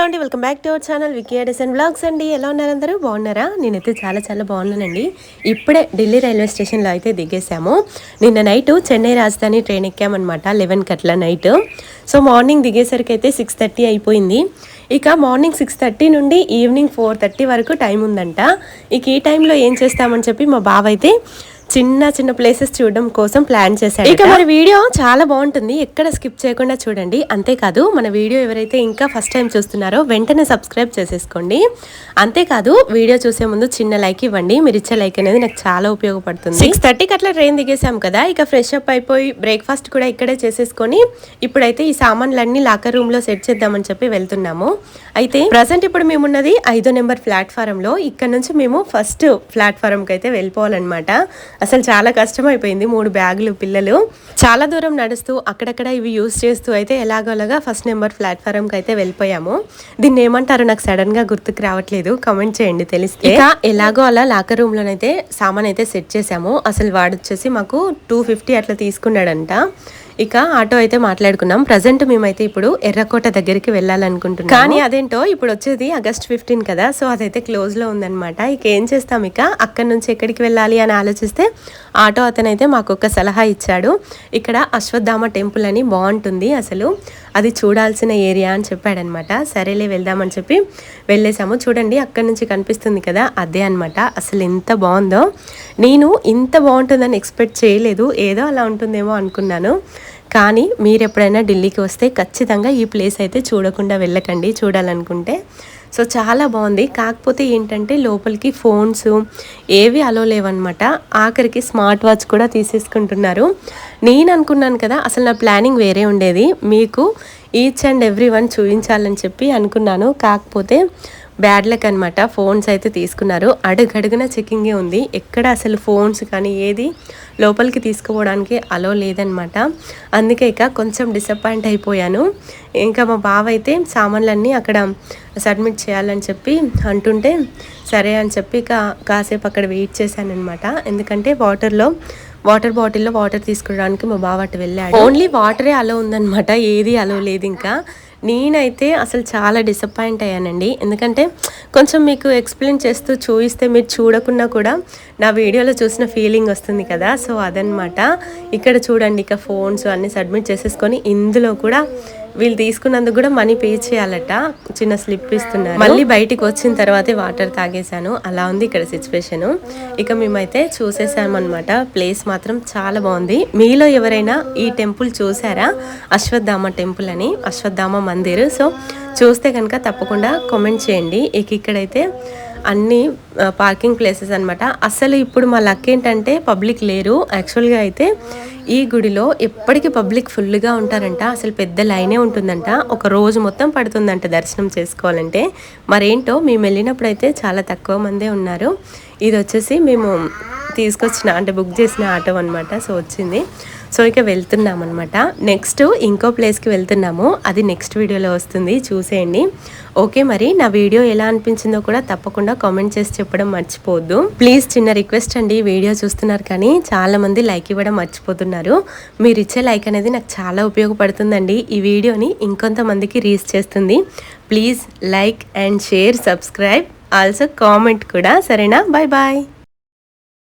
Hello అండి welcome back to our channel Vicky and blogs అండి. ఎలా ఉన్నారు అందరూ? బాగున్నారా? నేనైతే చాలా చాలా బాగున్నానండి. ఇప్పుడే ఢిల్లీ రైల్వే స్టేషన్లో అయితే దిగేసాము నిన్న నైట్ చెన్నై రాజధాని ట్రైన్ ఎక్కామన్నమాట లెవెన్ కట్ల నైట్. సో మార్నింగ్ దిగేసరికి అయితే సిక్స్ థర్టీ అయిపోయింది. ఇక మార్నింగ్ సిక్స్ థర్టీ నుండి ఈవినింగ్ ఫోర్ థర్టీ వరకు టైం ఉందంట. ఇక ఈ టైంలో ఏం చేస్తామని చెప్పి మా బావ అయితే చిన్న చిన్న ప్లేసెస్ చూడడం కోసం ప్లాన్ చేశాడు ఇక మరి వీడియో చాలా బాగుంటుంది. ఎక్కడ స్కిప్ చేయకుండా చూడండి. అంతేకాదు మన వీడియో ఎవరైతే ఇంకా ఫస్ట్ టైం చూస్తున్నారో వెంటనే సబ్స్క్రైబ్ చేసేసుకోండి. అంతేకాదు వీడియో చూసే ముందు చిన్న లైక్ ఇవ్వండి. మీరు ఇచ్చే లైక్ అనేది నాకు చాలా ఉపయోగపడుతుంది. సిక్స్ థర్టీకి అట్లా ట్రైన్ దిగేసాం కదా. ఇక ఫ్రెష్ అప్ అయిపోయి బ్రేక్ఫాస్ట్ కూడా ఇక్కడే చేసేసుకొని ఇప్పుడైతే ఈ సామాన్లన్నీ లాకర్ రూమ్లో సెట్ చేద్దామని చెప్పి వెళ్తున్నాము. అయితే ప్రజెంట్ ఇప్పుడు మేమున్నది ఐదో నెంబర్ ప్లాట్ఫారం లో. ఇక్కడ నుంచి మేము ఫస్ట్ ప్లాట్ఫారం కి అయితే వెళ్ళిపోవాలన్నమాట. అసలు చాలా కష్టం అయిపోయింది మూడు బ్యాగులు పిల్లలు. చాలా దూరం నడుస్తూ అక్కడక్కడ ఇవి యూస్ చేస్తూ అయితే ఎలాగోలాగా ఫస్ట్ నెంబర్ ప్లాట్ఫారంకి అయితే వెళ్ళిపోయాము. దీన్ని ఏమంటారు నాకు సడన్గా గుర్తుకు రావట్లేదు. కమెంట్ చేయండి తెలిస్తే. ఇక ఎలాగో అలా లాకర్ రూమ్ లోనైతే సామాన్ అయితే సెట్ చేసాము అసలు వాడు వచ్చేసి మాకు టూ ఫిఫ్టీ అట్లా తీసుకున్నాడంట. ఇక ఆటో అయితే మాట్లాడుకున్నాం. ప్రజెంట్ మేమైతే ఇప్పుడు ఎర్రకోట దగ్గరికి వెళ్ళాలనుకుంటున్నాం కానీ అదేంటో ఇప్పుడు వచ్చేది ఆగస్ట్ ఫిఫ్టీన్ కదా సో అదైతే క్లోజ్లో ఉందనమాట ఇక ఏం చేస్తాం ఇక? అక్కడ నుంచి ఎక్కడికి వెళ్ళాలి అని ఆలోచిస్తే ఆటో అతనైతే మాకు ఒక సలహా ఇచ్చాడు. ఇక్కడ అశ్వత్థామ టెంపుల్ అని బాగుంటుంది అసలు. అది చూడాల్సిన ఏరియా అని చెప్పాడనమాట సరేలే వెళ్దామని చెప్పి వెళ్ళేసాము చూడండి అక్కడి నుంచి కనిపిస్తుంది కదా అదే అనమాట అసలు ఎంత బాగుందో. నేను ఇంత బాగుంటుందని ఎక్స్పెక్ట్ చేయలేదు. ఏదో అలా ఉంటుందేమో అనుకున్నాను. కానీ మీరు ఎప్పుడైనా ఢిల్లీకి వస్తే ఖచ్చితంగా ఈ ప్లేస్ అయితే చూడకుండా వెళ్ళకండి చూడాలనుకుంటే. సో చాలా బాగుంది. కాకపోతే ఏంటంటే లోపలికి ఫోన్స్ ఏవి అలో లేవన్నమాట. ఆఖరికి స్మార్ట్ వాచ్ కూడా తీసేసుకుంటున్నారు. నేను అనుకున్నాను కదా అసలు నా ప్లానింగ్ వేరే ఉండేది. మీకు ఈచ్ అండ్ ఎవ్రీ వన్ చూపించాలని చెప్పి అనుకున్నాను. కాకపోతే బ్యాడ్ లక్ అనమాట ఫోన్స్ అయితే తీసుకున్నారు. అడుగడుగున చెకింగే ఉంది. ఎక్కడ అసలు ఫోన్స్ కానీ ఏది లోపలికి తీసుకుపోవడానికి అలో లేదనమాట అందుకే ఇక కొంచెం డిసప్పాయింట్ అయిపోయాను. ఇంకా మా బావ అయితే సామాన్లన్నీ అక్కడ సబ్మిట్ చేయాలని చెప్పి అంటుంటే సరే అని చెప్పి ఇక కాసేపు అక్కడ వెయిట్ చేశాను అనమాట ఎందుకంటే వాటర్లో వాటర్ బాటిల్లో వాటర్ తీసుకోవడానికి మా బావ అటు వెళ్ళాడు. ఓన్లీ వాటరే అలో ఉందనమాట ఏది అలో లేదు ఇంకా. నేనైతే అసలు చాలా డిసప్పాయింట్ అయ్యానండి. ఎందుకంటే కొంచెం మీకు ఎక్స్ప్లెయిన్ చేస్తూ చూపిస్తే మీరు చూడకుండా కూడా నా వీడియోలో చూసిన ఫీలింగ్ వస్తుంది కదా. సో అదనమాట ఇక్కడ చూడండి ఇక ఫోన్స్ అన్నీ సబ్మిట్ చేసేసుకొని ఇందులో కూడా వీళ్ళు తీసుకున్నందుకు కూడా మనీ పే చేయాలట. చిన్న స్లిప్ ఇస్తున్నారు. మళ్ళీ బయటికి వచ్చిన తర్వాతే వాటర్ తాగేశాను. అలా ఉంది ఇక్కడ సిచ్యువేషన్. ఇక మేమైతే చూసేసాము అనమాట ప్లేస్ మాత్రం చాలా బాగుంది. మీలో ఎవరైనా ఈ టెంపుల్ చూసారా? అశ్వత్థామ టెంపుల్ అని. అశ్వత్థామ మందిర్. సో చూస్తే కనుక తప్పకుండా కామెంట్ చేయండి. ఇక ఇక్కడైతే అన్ని పార్కింగ్ ప్లేసెస్ అనమాట అసలు ఇప్పుడు మా లక్ ఏంటంటే పబ్లిక్ లేరు. యాక్చువల్గా అయితే ఈ గుడిలో ఎప్పటికీ పబ్లిక్ ఫుల్గా ఉంటారంట. అసలు పెద్ద లైనే ఉంటుందంట. ఒక రోజు మొత్తం పడుతుందంట దర్శనం చేసుకోవాలంటే. మరేంటో మేము వెళ్ళినప్పుడు అయితే చాలా తక్కువ మందే ఉన్నారు. ఇది వచ్చేసి మేము తీసుకొచ్చిన అంటే బుక్ చేసిన ఆటో అనమాట సో వచ్చింది. సో ఇక వెళ్తున్నాం అనమాట నెక్స్ట్ ఇంకో ప్లేస్కి వెళ్తున్నాము. అది నెక్స్ట్ వీడియోలో వస్తుంది. చూసేయండి. ఓకే మరి నా వీడియో ఎలా అనిపించిందో కూడా తప్పకుండా కామెంట్ చేసి చెప్పడం మర్చిపోవద్దు. ప్లీజ్ చిన్న రిక్వెస్ట్ అండి. వీడియో చూస్తున్నారు కానీ చాలా మంది లైక్ ఇవ్వడం మర్చిపోతున్నారు. మీరు ఇచ్చే లైక్ అనేది నాకు చాలా ఉపయోగపడుతుందండి. ఈ వీడియోని ఇంకొంతమందికి రీచ్ చేస్తుంది. Please like and share subscribe also comment కూడా. సరేనా? Bye bye